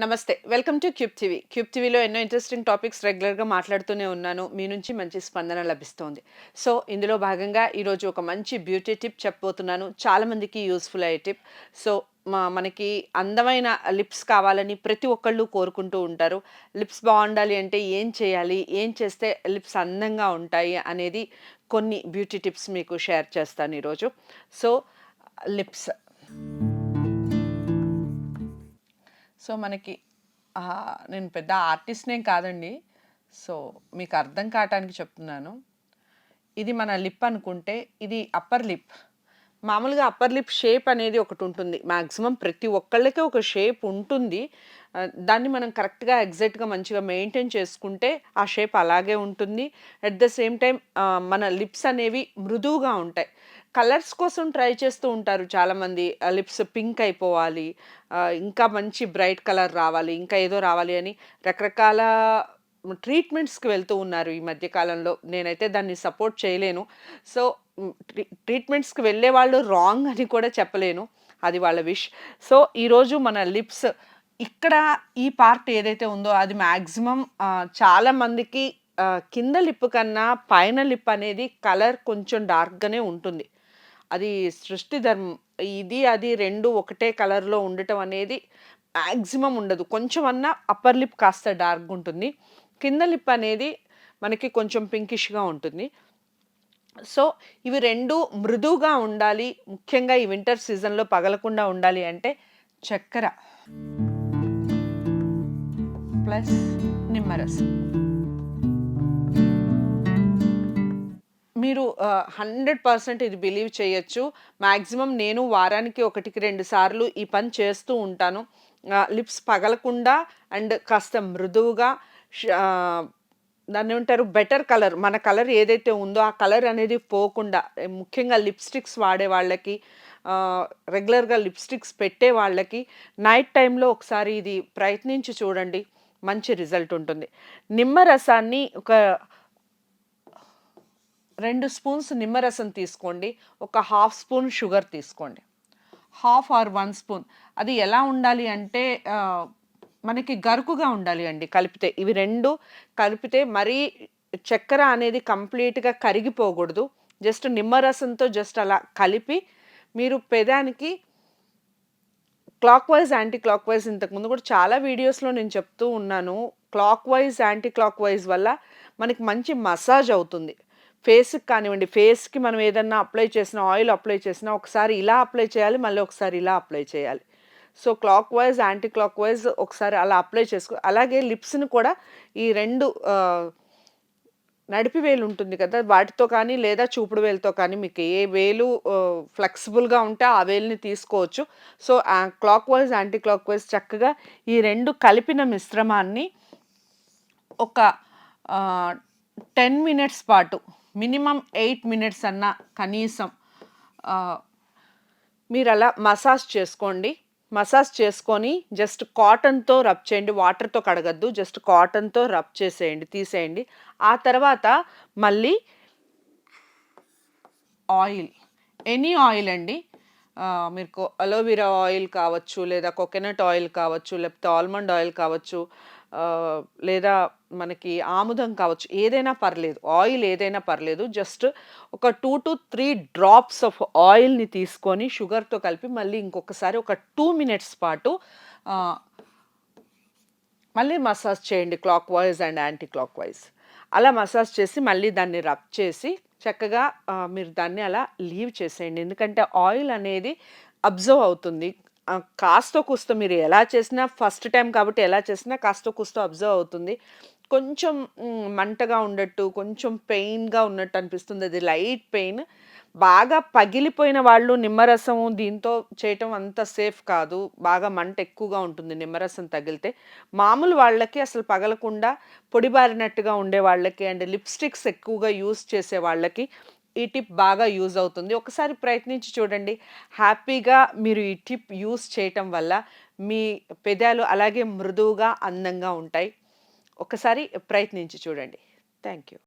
నమస్తే. Welcome to Cube TV. Cube టీవీలో ఎన్నో ఇంట్రెస్టింగ్ టాపిక్స్ రెగ్యులర్గా మాట్లాడుతూనే ఉన్నాను. మీ నుంచి మంచి స్పందన లభిస్తోంది. సో ఇందులో భాగంగా ఈరోజు ఒక మంచి బ్యూటీ టిప్ చెప్పబోతున్నాను. చాలామందికి యూస్ఫుల్ అయ్యే టిప్. సో మా మనకి అందమైన లిప్స్ కావాలని ప్రతి ఒక్కళ్ళు కోరుకుంటూ ఉంటారు. లిప్స్ బాగుండాలి అంటే ఏం చేయాలి? ఏం చేస్తే లిప్స్ అందంగా ఉంటాయి? అనేది కొన్ని బ్యూటీ టిప్స్ మీకు షేర్ చేస్తాను ఈరోజు సో లిప్స్. సో మనకి నేను పెద్ద ఆర్టిస్ట్‌నేం కాదండి. సో మీకు అర్థం కావటానికి చెప్తున్నాను. ఇది మన లిప్ అనుకుంటే ఇది అప్పర్ లిప్. మామూలుగా అప్పర్ లిప్ షేప్ అనేది ఒకటి ఉంటుంది మ్యాక్సిమం ప్రతి ఒక్కళ్ళకి ఒక షేప్ ఉంటుంది. దాన్ని మనం కరెక్ట్‌గా ఎగ్జాక్ట్‌గా మంచిగా మెయింటైన్ చేసుకుంటే ఆ షేప్ అలాగే ఉంటుంది. అట్ ద సేమ్ టైం మన లిప్స్ అనేవి మృదువుగా ఉంటాయి. కలర్స్ కోసం ట్రై చేస్తూ ఉంటారు చాలామంది. లిప్స్ పింక్ అయిపోవాలి. ఇంకా మంచి బ్రైట్ కలర్ రావాలి. ఇంకా ఏదో రావాలి అని రకరకాల ట్రీట్మెంట్స్‌కి వెళ్తూ ఉన్నారు ఈ మధ్య కాలంలో. నేనైతే దాన్ని సపోర్ట్ చేయలేను. సో, ట్రీట్మెంట్స్కి వెళ్ళే వాళ్ళు రాంగ్ అని కూడా చెప్పలేను. అది వాళ్ళ విష్. సో, ఈరోజు మన లిప్స్ ఇక్కడ ఈ పార్ట్ ఏదైతే ఉందో అది మ్యాక్సిమం చాలామందికి చాలా మందికి కింద లిప్ కన్నా పైన లిప్ అనేది కలర్ కొంచెం డార్క్‌గానే ఉంటుంది. అది సృష్టి ధర్మం. ఇది, అది రెండు ఒకటే కలర్‌లో ఉండటం అనేది మ్యాక్సిమం ఉండదు. కొంచెమన్నా అప్పర్ లిప్ కాస్త డార్క్‌గా ఉంటుంది. కింద లిప్ అనేది మనకి కొంచెం పింకిష్‌గా ఉంటుంది. సో, ఇవి రెండు మృదువుగా ఉండాలి. ముఖ్యంగా ఈ వింటర్ సీజన్‌లో పగలకుండా ఉండాలి అంటే చక్కెర ప్లస్ నిమ్మరసం. హండ్రెడ్ పర్సెంట్ ఇది బిలీవ్ చేయొచ్చు. మ్యాక్సిమం నేను వారానికి 1కి 2 సార్లు ఈ పని చేస్తూ ఉంటాను. లిప్స్ పగలకుండా అండ్ కాస్త మృదువుగా ష ఏమంటారు బెటర్ కలర్ మన కలర్ ఏదైతే ఉందో ఆ కలర్ అనేది పోకుండా ముఖ్యంగా లిప్‌స్టిక్స్ వాడే వాళ్ళకి రెగ్యులర్‌గా లిప్‌స్టిక్స్ పెట్టే వాళ్ళకి నైట్ టైంలో ఒకసారి ఇది ప్రయత్నించి చూడండి. మంచి రిజల్ట్ ఉంటుంది. నిమ్మరసాన్ని ఒక రెండు స్పూన్స్ నిమ్మరసం తీసుకోండి. ఒక హాఫ్ స్పూన్ షుగర్ తీసుకోండి. Half or one spoon. అది ఎలా ఉండాలి అంటే మనకి గరుకుగా ఉండాలి అండి కలిపితే. ఇవి రెండు కలిపితే మరీ చక్కెర అనేది కంప్లీట్‌గా కరిగిపోకూడదు. జస్ట్ నిమ్మరసంతో జస్ట్ అలా కలిపి మీరు పెదానికి clockwise, anticlockwise ఇంతకుముందు కూడా చాలా వీడియోస్‌లో నేను చెప్తూ ఉన్నాను. Clockwise, anticlockwise వల్ల మనకి మంచి మసాజ్ అవుతుంది. ఫేస్‌కి కానివ్వండి, ఫేస్‌కి మనం ఏదన్నా అప్లై చేసినా, ఆయిల్ అప్లై చేసినా ఒకసారి ఇలా అప్లై చేయాలి. మళ్ళీ ఒకసారి ఇలా అప్లై చేయాలి. So, clockwise, anticlockwise ఒకసారి అలా అప్లై చేసుకో అలాగే లిప్స్‌ని కూడా ఈ రెండు నడిపి వేలు ఉంటుంది కదా! వాటితో కానీ లేదా చూపుడు వేలుతో కానీ మీకు ఏ వేలు ఫ్లెక్సిబుల్‌గా ఉంటే ఆ వేలుని తీసుకోవచ్చు. So, clockwise anticlockwise చక్కగా ఈ రెండు కలిపిన మిశ్రమాన్ని ఒక టెన్ మినిట్స్ పాటు మినిమమ్ ఎయిట్ మినిట్స్ అన్నా కనీసం మీరు అలా మసాజ్ చేసుకోండి. మసాజ్ చేసుకొని జస్ట్ కాటన్‌తో రబ్ చేయండి. వాటర్‌తో కడగొద్దు. జస్ట్ కాటన్‌తో రబ్ చేసేయండి. తీసేయండి. ఆ తర్వాత మళ్ళీ ఆయిల్. ఎనీ ఆయిల్ అండి. మీరు అలోవెరా ఆయిల్ కావచ్చు, లేదా కోకోనట్ ఆయిల్ కావచ్చు, లేకపోతే ఆల్మండ్ ఆయిల్ కావచ్చు, లేదా మనకి ఆముదం కావచ్చు. ఏదైనా పర్లేదు. ఆయిల్ ఏదైనా పర్లేదు. జస్ట్ ఒక 2-3 డ్రాప్స్ ఆఫ్ ఆయిల్‌ని తీసుకొని షుగర్‌తో కలిపి మళ్ళీ ఇంకొకసారి ఒక టూ మినిట్స్ పాటు మళ్ళీ మసాజ్ చేయండి clockwise and anticlockwise. అలా మసాజ్ చేసి మళ్ళీ దాన్ని రబ్ చేసి చక్కగా మీరు దాన్ని అలా లీవ్ చేసేయండి. ఎందుకంటే ఆయిల్ అనేది అబ్జర్వ్ అవుతుంది. కాస్తో కూస్తో మీరు ఎలా చేసినా ఫస్ట్ టైం కాబట్టి ఎలా చేసినా కాస్తో కూస్తో అబ్జర్వ్ అవుతుంది. కొంచెం మంటగా ఉన్నట్టు, కొంచెం పెయిన్‌గా ఉన్నట్టు అనిపిస్తుంది. అది లైట్ పెయిన్. బాగా పగిలిపోయిన వాళ్ళు నిమ్మరసం దీంతో చేయటం అంత సేఫ్ కాదు. బాగా మంట ఎక్కువగా ఉంటుంది నిమ్మరసం తగిలితే. మామూలు వాళ్ళకి అసలు పగలకుండా పొడిబారినట్టుగా ఉండే వాళ్ళకి అండ్ లిప్‌స్టిక్స్ ఎక్కువగా యూజ్ చేసే వాళ్ళకి ఈ టిప్ బాగా యూజ్ అవుతుంది. ఒకసారి ప్రయత్నించి చూడండి. హ్యాపీగా మీరు ఈ టిప్ యూస్ చేయటం వల్ల మీ పెదాలు అలాగే మృదువుగా, అందంగా ఉంటాయి. ఒకసారి ప్రయత్నించి చూడండి. Thank you.